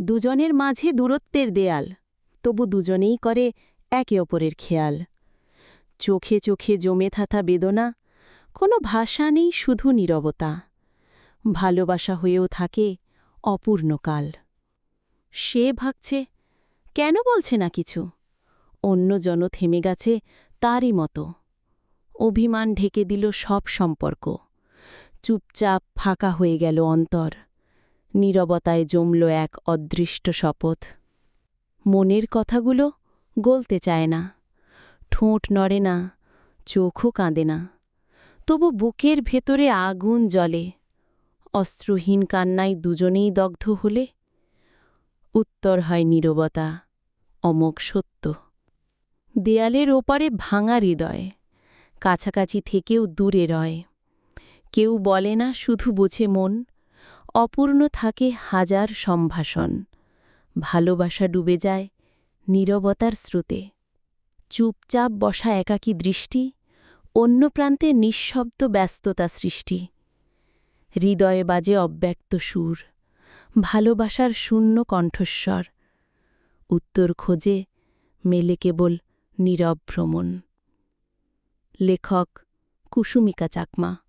দুজনের মাঝে দূরত্বের দেয়াল, তবু দুজনেই করে একে অপরের খেয়াল। চোখে চোখে জমে থাকা বেদনা, কোনো ভাষা নেই শুধু নীরবতা। ভালোবাসা হয়েও থাকে অপূর্ণকাল সে ভাবছে কেন বলছে না কিছু? অন্য জন থেমে গেছে তারই মতো। অভিমান ঢেকে দিল সব সম্পর্ক। চুপচাপ ফাঁকা হয়ে গেল অন্তর। নীরবতায় জমল এক অদৃষ্ট শপথ। মনের কথাগুলো গলতে চায় না, ঠোঁট নড়ে না, চোখও কাঁদে না। তবু বুকের ভেতরে আগুন জ্বলে। অস্ত্রহীন কান্নায় দুজনেই দগ্ধ হলে উত্তর হয় নীরবতা অমোক সত্য। দেয়ালের ওপারে ভাঙা হৃদয়, কাছাকাছি থেকেও দূরে রয়। কেউ বলে না শুধু বোঝে মন অপূর্ণ থাকে হাজার সম্ভাষণ। ভালোবাসা ডুবে যায় নীরবতার স্রোতে। চুপচাপ বসা একাকী দৃষ্টি, অন্য প্রান্তে নিঃশব্দ ব্যস্ততা সৃষ্টি। হৃদয়ে বাজে অব্যক্ত সুর, ভালোবাসার শূন্য কণ্ঠস্বর। উত্তর খোঁজে মেলে কেবল নীরব ভ্রমণ। লেখক কুসুমিকা চাকমা।